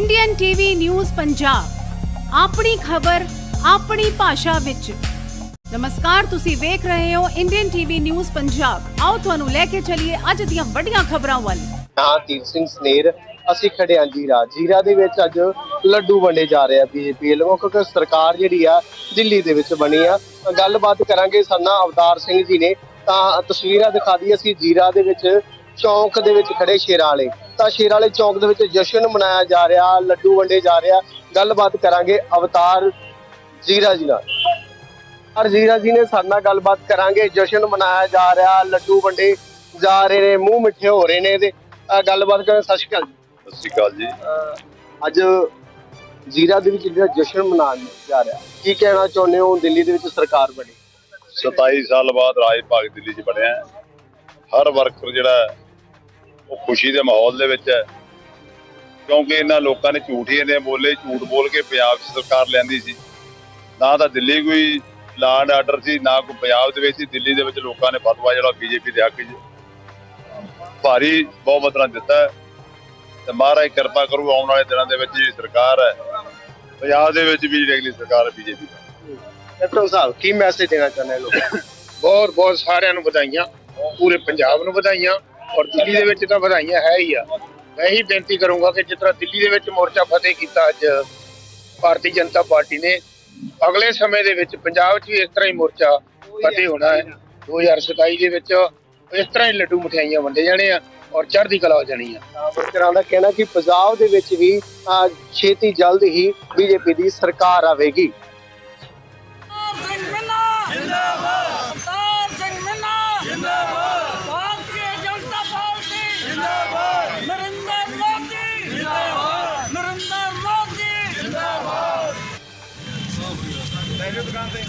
Indian TV news Punjab, ਆਪਣੀ ਖਬਰ, ਆਪਣੀ ਭਾਸ਼ਾ ਵਿੱਚ। ਨਮਸਕਾਰ, ਤੁਸੀਂ ਵੇਖ ਰਹੇ ਹੋ ਇੰਡੀਅਨ ਟੀਵੀ ਨਿਊਜ਼ ਪੰਜਾਬ। ਆਓ ਤੁਹਾਨੂੰ ਲੈ ਕੇ ਚੱਲੀਏ ਅੱਜ ਦੀਆਂ ਵੱਡੀਆਂ ਖਬਰਾਂ ਵੱਲ। ਹਾਂ ਤੀਰ ਸਿੰਘ ਸਨੇਰ, ਅਸੀਂ ਖੜੇ ਹਾਂ ਜੀਰਾ। ਜੀਰਾ ਦੇ ਵਿੱਚ ਅੱਜ ਲੱਡੂ ਵੰਡੇ ਜਾ ਰਹੇ ਆ ਬੀਜੇਪੀ ਵੱਲੋਂ, ਕਿਉਂਕਿ ਸਰਕਾਰ ਜਿਹੜੀ ਆ, ਦਿੱਲੀ ਦੇ ਵਿੱਚ ਬਣੀ ਆ। ਤਾਂ ਗੱਲਬਾਤ ਕਰਾਂਗੇ ਸਾਨਾ ਅਵਤਾਰ ਸਿੰਘ ਜੀ ਨੇ। ਤਾਂ ਤਸਵੀਰਾਂ ਦਿਖਾ ਦੀ ਅਸੀਂ ਜੀਰਾ ਦੇ ਵਿੱਚ, ਚੌਂਕ ਦੇ ਵਿੱਚ ਖੜੇ ਸ਼ੇਰਾਂ ਵਾਲੇ। ਤਾਂ ਸ਼ੇਰਾਂ ਵਾਲੇ ਚੌਂਕ ਦੇ ਵਿੱਚ ਜਸ਼ਨ ਮਨਾਇਆ ਜਾ ਰਿਹਾ ਲੱਡੂ ਵੰਡੇ ਜਾ ਰਿਹਾ ਗੱਲਬਾਤ ਕਰਾਂਗੇ ਅਵਤਾਰ ਜੀਰਾ ਜੀ ਨਾਲ। ਔਰ ਜੀਰਾ ਜੀ ਨੇ ਸਾਡੇ ਨਾਲ ਗੱਲਬਾਤ ਕਰਾਂਗੇ। ਜਸ਼ਨ ਮਨਾਇਆ ਜਾ ਰਿਹਾ ਲੱਡੂ ਵੰਡੇ ਜਾ ਰਹੇ ਨੇ ਮੂੰਹ ਮਿੱਠੇ ਹੋ ਰਹੇ ਨੇ ਤੇ ਅਹ ਗੱਲਬਾਤ ਕਰਾਂ ਸਤਿ ਸ਼੍ਰੀ ਅਕਾਲ ਜੀ। ਸਤਿ ਸ਼੍ਰੀ ਅਕਾਲ ਜੀ। ਅਹ ਅੱਜ ਜੀਰਾ ਦੇ ਵਿੱਚ ਜਿਹੜਾ ਜਸ਼ਨ ਮਨਾਉਣ ਜਾ ਰਿਹਾ ਕੀ ਕਹਿਣਾ ਚਾਹੁੰਦੇ ਹੋ? ਦਿੱਲੀ ਦੇ ਵਿੱਚ ਸਰਕਾਰ ਬਣੀ। 27 ਸਾਲ ਬਾਅਦ ਰਾਜ ਭਾਗ ਦਿੱਲੀ 'ਚ ਬਣਿਆ। ਹੈ। ਹਰ ਵਰਕਰ ਜਿਹੜਾ ਹੈ, ਖੁਸ਼ੀ ਦੇ ਮਾਹੌਲ ਦੇ ਵਿੱਚ ਹੈ। ਕਿਉਂਕਿ ਇਹਨਾਂ ਲੋਕਾਂ ਨੇ ਝੂਠ ਹੀ ਇਹਨੇ ਬੋਲੇ ਝੂਠ ਬੋਲ ਕੇ ਪੰਜਾਬ 'ਚ ਸਰਕਾਰ ਲਿਆਂਦੀ ਸੀ। ਨਾ ਤਾਂ ਦਿੱਲੀ ਕੋਈ ਲਾਂਡ ਆਰਡਰ ਸੀ ਨਾ ਕੋਈ ਪੰਜਾਬ ਦੇ ਵਿੱਚ ਸੀ ਦਿੱਲੀ ਦੇ ਵਿੱਚ ਲੋਕਾਂ ਨੇ ਫਤਵਾ ਜਿਹੜਾ ਬੀਜੇਪੀ ਦੇ ਹੱਕ 'ਚ ਭਾਰੀ ਬਹੁਮਤ ਨਾਲ ਦਿੱਤਾ ਹੈ। ਤੇ ਮਹਾਰਾਜ ਕਿਰਪਾ ਕਰੂ ਆਉਣ ਵਾਲੇ ਦਿਨਾਂ ਦੇ ਵਿੱਚ ਜਿਹੜੀ ਸਰਕਾਰ ਹੈ ਪੰਜਾਬ ਦੇ ਵਿੱਚ ਵੀ ਜਿਹੜੀ ਅਗਲੀ ਸਰਕਾਰ ਹੈ ਬੀਜੇਪੀ ਦੀ। ਕੈਪਟਨ ਸਾਹਿਬ ਕੀ ਮੈਸੇਜ ਦੇਣਾ ਚਾਹੁੰਦੇ ਲੋਕਾਂ? ਨੂੰ? ਬਹੁਤ ਬਹੁਤ ਸਾਰਿਆਂ ਨੂੰ ਵਧਾਈਆਂ ਪੂਰੇ ਪੰਜਾਬ ਨੂੰ ਵਧਾਈਆਂ। ਔਰ ਦਿੱਲੀ ਦੇ ਵਿੱਚ ਤਾਂ ਵਧਾਈਆਂ ਹੈ ਹੀ ਆ। ਮੈਂ ਹੀ ਬੇਨਤੀ ਕਰੂੰਗਾ ਕਿ ਜਿਸ ਤਰ੍ਹਾਂ ਦਿੱਲੀ ਦੇ ਵਿੱਚ ਮੋਰਚਾ ਫਤਿਹ ਕੀਤਾ ਅੱਜ ਭਾਰਤੀ ਜਨਤਾ ਪਾਰਟੀ ਨੇ, ਅਗਲੇ ਸਮੇਂ ਦੇ ਵਿੱਚ ਪੰਜਾਬ 'ਚ ਵੀ ਇਸ ਤਰ੍ਹਾਂ ਹੀ ਮੋਰਚਾ ਫਤਿਹ ਹੋਣਾ ਹੈ। 2027 ਦੇ ਵਿੱਚ ਇਸ ਤਰ੍ਹਾਂ ਹੀ ਲੱਡੂ ਮਠਿਆਈਆਂ ਵੰਡੇ ਜਾਣੇ ਆ ਔਰ ਚੜ੍ਹਦੀ ਕਲਾ ਹੋ ਜਾਣੀ ਆ। ਤਾਂ ਵਰਕਰਾਂ ਦਾ ਕਹਿਣਾ ਕਿ ਪੰਜਾਬ ਦੇ ਵਿੱਚ ਵੀ ਛੇਤੀ ਜਲਦ ਹੀ ਬੀਜੇਪੀ ਦੀ ਸਰਕਾਰ ਆਵੇਗੀ। ਲੈ ਜਾਓ ਦੁਕਾਨ ਤੇ।